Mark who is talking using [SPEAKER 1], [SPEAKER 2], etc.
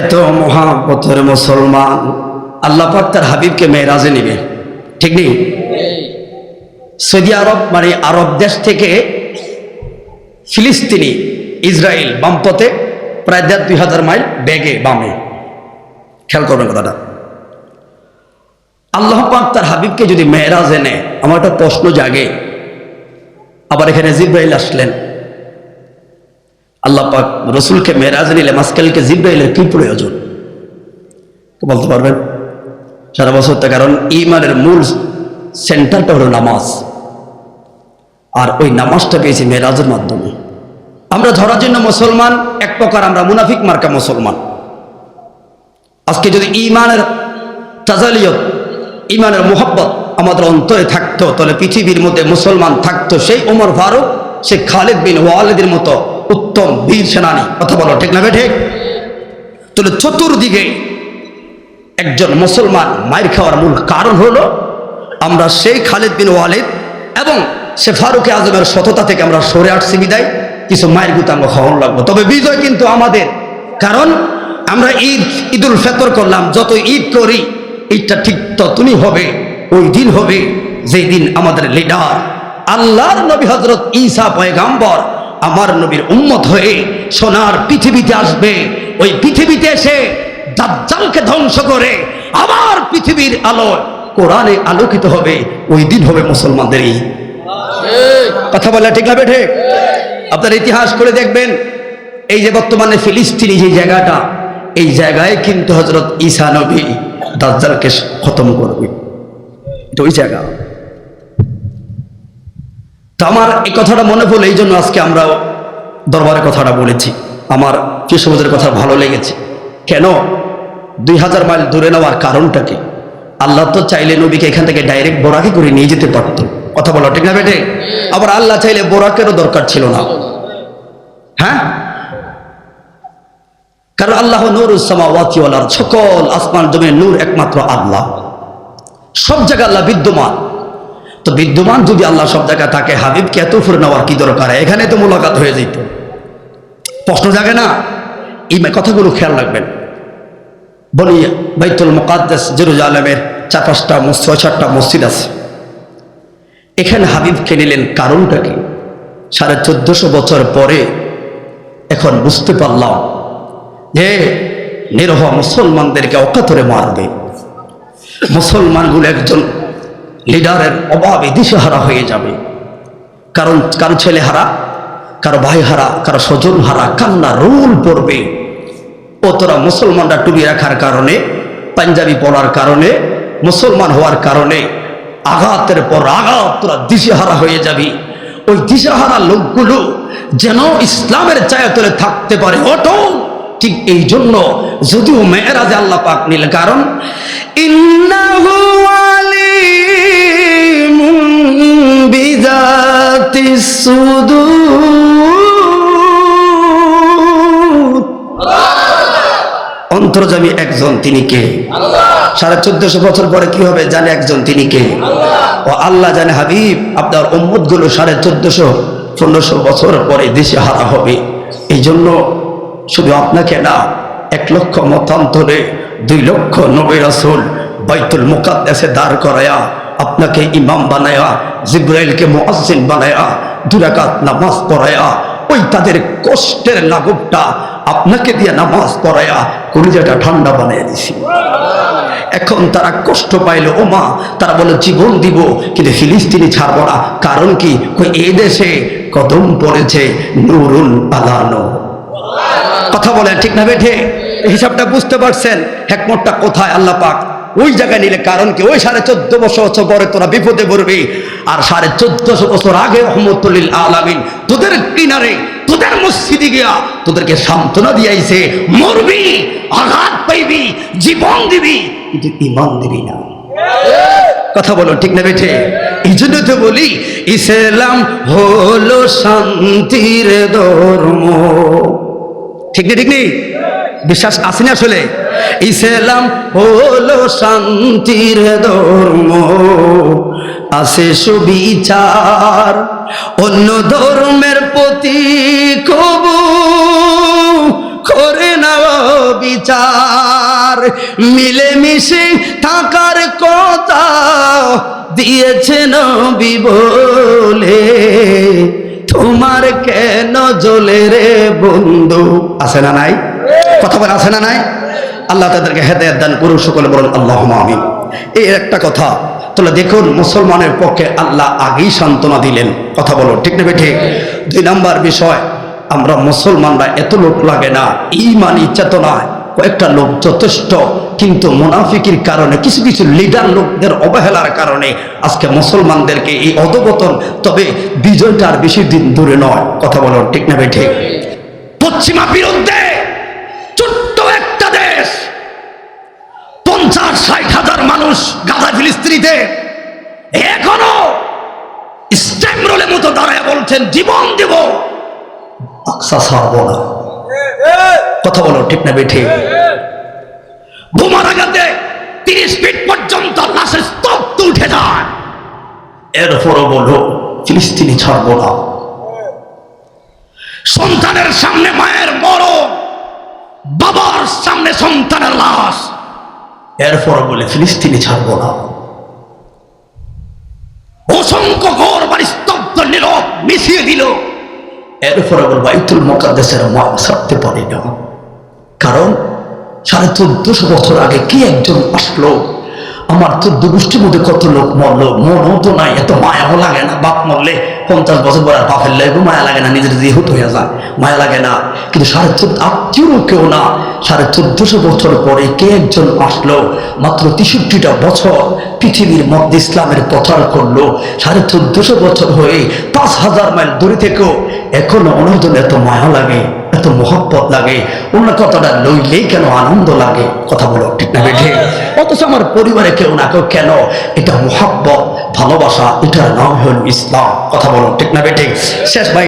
[SPEAKER 1] এত মহাপথের মুসলমান। আল্লাহ পাক তার হাবিবকে মেয়েরাজে নিবে। ঠিক নেই? সৌদি আরব মানে আরব দেশ থেকে ফিলিস্তিনি, ইসরায়েল বামপথে প্রায় দেড় দুই হাজার মাইল ব্যাগে বামে। খেয়াল করবেন কথাটা। আল্লাহ পাক তার হাবিবকে যদি মেয়েরাজ এনে আমার একটা প্রশ্ন জাগে। আবার এখানে জিব্রাইল আসলেন। আল্লাহ পাক রসুলকে, মেয়েরাজ নিলে মাসকালকে জিব্রাইলের কি প্রয়োজন? বলতে পারবেন, সারা বছর তো কারণ ইমানের মূল সেন্টারটা হলো নামাজ। আর ওই নামাজটা পেয়েছি মেয়েরাজের মাধ্যমে। আমরা ধরার জন্য মুসলমান, এক প্রকার আমরা মুনাফিক মার্কা মুসলমান। আজকে যদি ইমানের তাজালিয়ত, ইমানের মোহব্বত আমাদের অন্তরে থাকতো, তাহলে পৃথিবীর মধ্যে মুসলমান থাকতো সেই ওমর ফারুক, সে খালেদ বিন ওয়ালেদের মতো উত্তম বীর সেনানী। কথা বলো, ঠিক না ঠিক? তাহলে চতুর্দিকে একজন মুসলমান মায়ের খাওয়ার মূল কারণ হলো, আমরা সেই খালেদ বিন ওয়ালিদ এবং সে ফারুক আজমের সততা থেকে আমরা সরে আসছি বিদায়। কিছু মায়ের গুতে আমরা খাওয়ানো লাগবো। তবে বিজয় কিন্তু আমাদের, কারণ আমরা ঈদ, ঈদুল ফেতর করলাম, যত ঈদ করি, ঈদটা ঠিক ততনই হবে, ওই দিন হবে যেই দিন আমাদের লিডার আল্লাহর নবী হজরত ঈসা পয়গাম্বর আমার নবীর উম্মত হয়ে সোনার পৃথিবীতে আসবে। ওই পৃথিবীতে এসে দাজ্জালকে ধ্বংস করে আবার পৃথিবীর আলো কোরআনে আলোকিত হবে, ওই দিন হবে মুসলমানদের ঈদ। কথা বলে ঠিক না ঠিক? আপনার ইতিহাস করে দেখবেন, এই যে বর্তমানে ফিলিস্তিনি যে জায়গাটা, এই জায়গায় কিন্তু হজরত ঈসা নবী দাজ্জালকে খতম করবে। এটা ওই জায়গা। তো আমার এই কথাটা মনে পড়ল এই জন্য আজকে আমরা দরবারে কথাটা বলেছি। আমার কৃষ্ণবদের কথা ভালো লেগেছে। কেন? দুই হাজার মাইল দূরে নেওয়ার কারণটা কি? আল্লাহ তো চাইলে নবীকে এখান থেকে ডাইরেক্ট বোরাকে করে নিয়ে যেতে পারত। কথা বলো, ঠিক না বেটে? আবার আল্লাহ চাইলে বোরাকেরও দরকার ছিল না। হ্যাঁ? কারণ আল্লাহ নূর ওয়াতিওয়ালার সকল আসমান জমির নূর একমাত্র আল্লাহ। সব জায়গায় আল্লাহ বিদ্যমান। তো বিদ্যমান যদি আল্লাহ সব জায়গায় থাকে, হাবিবকে এত ফুরে নেওয়ার কি দরকার? এখানে তো মোলাকাত হয়ে যেত প্রশ্ন জাগে না? এই কথাগুলো খেয়াল রাখবেন। বলি, বাইতুল মোকাদ্দাস, জেরুজালেমের চার পাঁচটা ছয় চারটা মসজিদ আছে। এখানে হাবিবকে নিলেন কারণটা কি? সাড়ে চোদ্দশো বছর পরে এখন বুঝতে পারলাম যে নিরহ মুসলমানদেরকে অকাতরে মারবে। মুসলমানগুলো একজন লিডারের অভাবে দিশেহারা হয়ে যাবে। কারণ, কারও ছেলে হারা, কারও ভাই হারা, কারও স্বজন হারা, কান্না রোল পড়বে। ও তোরা মুসলমানরা টুবি রাখার কারণে, পাঞ্জাবি পড়ার কারণে, মুসলমান হওয়ার কারণে, আঘাতের পর আঘাত তোরা দিশেহারা হয়ে যাবি। ওই দিশেহারা লোকগুলো যেন ইসলামের চায়াতলে থাকতে পারে অটো। ঠিক এই জন্য যদিও মেয়েরাজে আল্লাহ পাক নিল কারণ, ইন্নাহু আলিমুন অন্তর্জামী একজন তিনি কে? সাড়ে চোদ্দশো বছর পরে কি হবে জানে একজন তিনি কে? ও আল্লাহ জানে হাবিব, আপনার উম্মতগুলো সাড়ে চোদ্দশো, পনেরোশো বছর পরে দেশে হারা হবে। এই জন্য শুধু আপনাকে না, এক লক্ষ মতান্তরে দুই লক্ষ নবী রাসুল বাইতুল মুকাদ্দাসে দাঁড় করায়া আপনাকে ইমাম বানায়া, জিব্রাইলকে মুআজ্জিন বানায়া দুরাকাত নামাজ পড়ায়া, ওই তাদের কষ্টের লাঘবটা আপনাকে দিয়ে নামাজ পড়ায়া, কলিজাটা ঠান্ডা বানিয়ে দিছি। এখন তারা কষ্ট পাইল ও মা তারা বলে জীবন দিব, কিন্তু ফিলিস্তিনি ছাড়বো না। কারণ কি? এই দেশে কদম পড়েছে নুরুল আলানো। কথা বলেন ঠিক না বেঠে? হিসাবটা বুঝতে পারছেন? হেকমতটা কোথায়? আল্লাহ পাক ওই জায়গায় নিলে কারণ কি? ওই সাড়ে চোদ্দ বছর বছর পরে তোরা বিপদে পড়বি। আর সাড়ে চোদ্দশো বছর আগে রহমতুল্লিল আলামিন তোদের কিনারে, তোদের মসজিদে গিয়া তোদেরকে সান্ত্বনা দিয়াইছে, মরবি, আঘাত পাইবি, জীবন দিবি, কিন্তু ইমান দিবি না। কথা বলো, ঠিক না বেঠে? এই জন্য তো বলি, ইসলাম হলো শান্তির ধর্ম। ঠিক নেই ঠিক নেই বিশ্বাস আসেনি আসলে? ইসলাম হলো শান্তির ধর্ম। আছে সুবিচার, অন্য ধর্মের প্রতি কবু করে না বিচার। মিলেমিশে থাকার কথা দিয়েছেন বিবলে তোমার কেন জ্বলে রে বন্ধু? আছে না নাই? কথা বলে আছে না নাই? আল্লাহ তাদেরকে হেদায়ত দান করুন, সকলে বলুন আল্লাহ আমিন। এই একটা কথা, তাহলে দেখুন, মুসলমানের পক্ষে আল্লাহ আগেই সান্ত্বনা দিলেন। কথা বলো ঠিক নেবে ঠিক? দুই নাম্বার বিষয়, আমরা মুসলমানরা এত লোক লাগে না ইমানি চেতনায় কয়েকটা লোক যথেষ্ট, কিন্তু মুনাফিকির কারণে, কিছু কিছু লিডার লোকদের অবহেলার কারণে আজকে মুসলমানদেরকে এই অধপতন, তবে বিজয়টা আর বেশি দিন দূরে নয়। কথা বলো, ঠিক নেবে ঠিক। পশ্চিমা বিরুদ্ধে ছোট্ট একটা দেশ, পঞ্চাশ ষাট হাজার মানুষ গাজা ফিলিস্তিনিতে, এখনও স্ট্যাম রোলের মতো দাঁড়ায় বলছেন, জীবন দেব, আকসা ছাড়বো না। কথা বলো ঠিক না বেঠে। বোমার আঘাতে তিরিশ ফিট পর্যন্ত লাশের স্তব্ধ উঠে যায়। এরপরও বলো ফিলিস্তিনি ছাড়বো না। সন্তানের সামনে মায়ের মরণ বাবার সামনে সন্তানের লাশ। এরপর বলে ফিলিস্তিনি ছাড়ব না। অসংখ্য ঘর বাড়ি স্তব্ধ নীরব মিশিয়ে দিল। এরপরে আবার বাইতুল মকাদ্দেশের মা ছাড়তে পারি না। কারণ সাড়ে চোদ্দশো বছর আগে কি একজন আসলো? আমার চোদ্দ গোষ্ঠীর মধ্যে কত লোক মরলো? মনও তো নাই, এত মায়াও লাগে না। বাপ মরলে পঞ্চাশ বছর পরে আর বাপের লাগবে মায়া লাগে না, নিজের হতো হয়ে যায়। মায়া লাগে না। কিন্তু সাড়ে চোদ্দ আত্মীয় কেউ না। সাড়ে চোদ্দশো বছর পরে কে একজন আসলো? মাত্র তেষট্টিটা বছর পৃথিবীর মধ্যে ইসলামের প্রচার করল। সাড়ে চোদ্দশো বছর হয়ে পাঁচ হাজার মাইল দূরে থেকেও এখনও ওনার জন্য এত মায়া লাগে, এত মহব্বত লাগে। অন্য কথাটা লইলেই কেন আনন্দ লাগে? কথা বলো, ঠিক না বেঠে? অথচ আমার পরিবারে কেউ না কেউ কেন এটা মহাব্বত, ভালোবাসা, এটার নাম হল ইসলাম। কথা বলো, ঠিক না বেঠে? শেষ ভাই